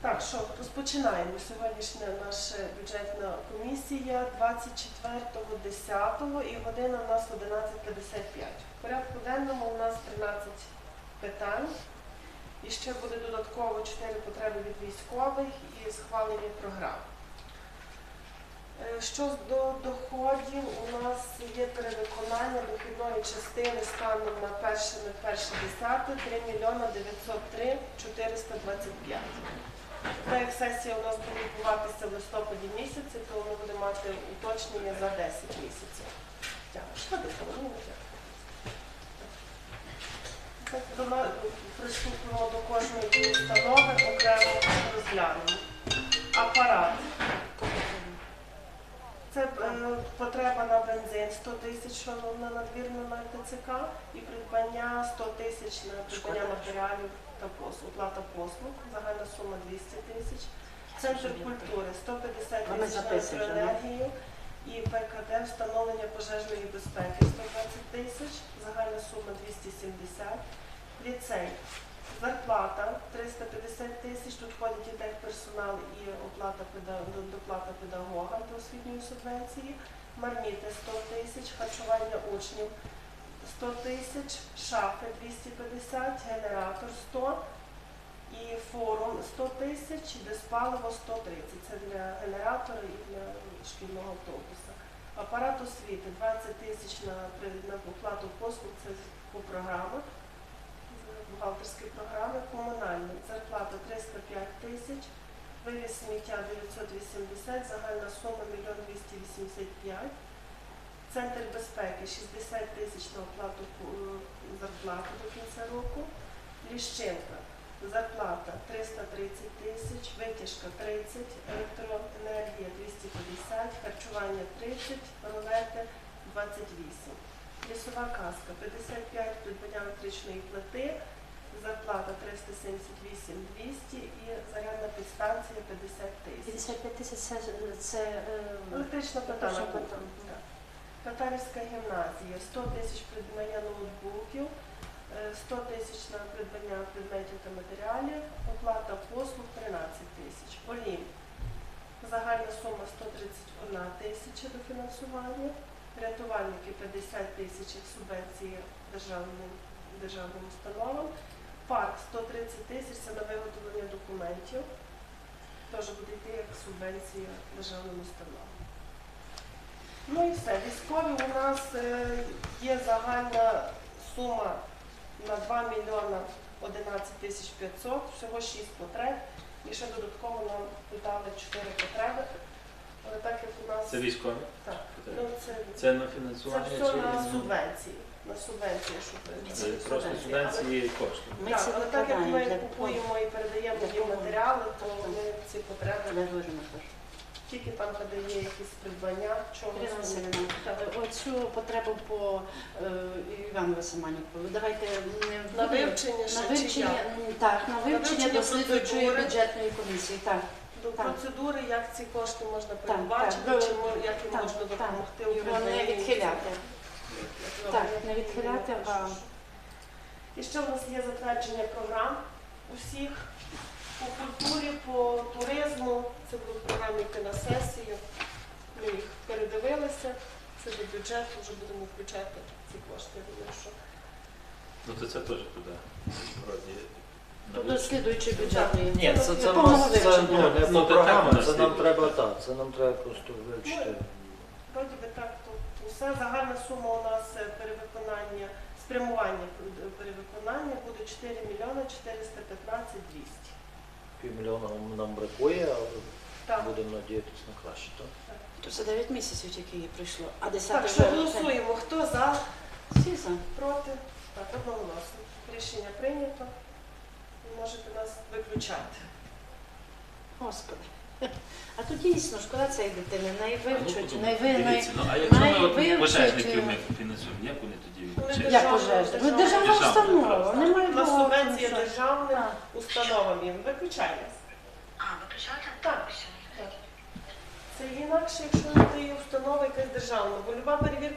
Так, що розпочинаємо сьогоднішня наша бюджетна комісія 24.10 і година у нас 11.55. В порядку денному у нас 13 питань. І ще буде додатково 4 потреби від військових і схвалення програм. Е, Що до доходів, у нас є перевиконання дохідної частини станом на 1.10 3 мільйона 903 425. Так як сесія у нас буде відбуватися в листопаді місяці, то ми будемо мати уточнення за 10 місяців. Дякую. Що? Ну, до Приступимо до кожної установи, окремо розглянемо. Потреба на бензин 100 тисяч що на надвірну на ТЦК і придбання 100 тисяч на придбання матеріалів та послуг, оплата послуг, загальна сума 200 тисяч. Центр культури 150 тисяч на електроенергію і ПКД встановлення пожежної безпеки 120 тисяч, загальна сума 270. Ліцей. Зарплата 350 тисяч, тут входить і техперсонал, і оплата доплата педагога до освітньої субвенції, марміти 100 тисяч, харчування учнів 100 тисяч, шафи 250, генератор 100 і форум 100 тисяч, і безпаливо 130. Це для генератора і для шкільного автобуса. Апарат освіти 20 тисяч на, на оплату послуг, це по програмах бухгалтерські програми, комунальні, зарплата 305 тисяч, вивіз сміття 980, загальна сума 1 285, Центр безпеки 60 тисяч на оплату е, зарплати до кінця року, Ліщенка, зарплата 330 тисяч, витяжка 30, електроенергія 250, харчування 30, рулети 28. Лісова казка 55 придбання електричної плити, зарплата 378 200 і зарядна підстанція 50 тисяч. 55 тисяч це, це е, Електрична. Так. Татарівська гімназія 100 тисяч придбання ноутбуків, е, 100 тисяч на придбання предметів та матеріалів, оплата послуг 13 тисяч. Олімп. Загальна сума 131 тисяча до фінансування. Рятувальники 50 тисяч субвенції державним, державним установам. Парк 130 тисяч це на виготовлення документів. Теж буде йти як субвенція державним установам. Ну і все. Військові у нас е, є загальна сума на 2 мільйона 11 тисяч 500, всього 6 потреб. І ще додатково нам додали 4 потреби. Але так як у нас Це військові? Так. ну, це, Це на це фінансування все на на- субвенції. На субвенції, щоб Це просто субвенції кошти. Ми так, ці але так як викладаємо ми для купуємо і передаємо їм матеріали, то ми ці потреби вижимо теж. тільки там, де є якісь придбання, чогось. Ірина вони- Так. оцю потребу по е, Івану Васиманівку, давайте м, На будемо- вивчення на чи вивчення, як? м, так, на вивчення вивчення до слідуючої процедури. бюджетної комісії, так. Так. процедури, як ці кошти можна передбачити, чи мо- як їм так, можна так. допомогти у Його не відхиляти. Так, не відхиляти, а І ще в нас є затвердження програм усіх по культурі, по туризму. Це будуть програми йти на сесію. Ми їх передивилися. Це до бюджету вже будемо включати ці кошти. Я думаю, що Ну то це теж туди. Вроді, на то до вивчення. слідуючої бюджетної. Ні, це, це, Повного нас це ну, не Ну, по так у це нам є. треба так, це нам треба просто вивчити. вроді би так, то усе загальна сума у нас е, перевиконання, спрямування е, перевиконання буде 4 мільйони 415 200. Півмільйона нам бракує, але Так. будемо надіятися на краще, так? То це 9 місяців тільки їй прийшло, а 10 Так, що голосуємо. Хто за? Всі за. Проти? Так, одноголосно. Рішення прийнято. Ви можете нас виключати. Господи. А то дійсно шкода цієї дитини, най А ну, вивчуть, подумай, най ви, най... Дивіться, ну а якщо ми от пожежників ми фінансуємо, як вони тоді відчать? Як пожежна? Ви державна- установа, вони мають На субвенція фінансувати. державним установам їм. Виключайте. А, виключати? Так. Все. Це інакше, якщо не є установа якась державна, бо люба перевірка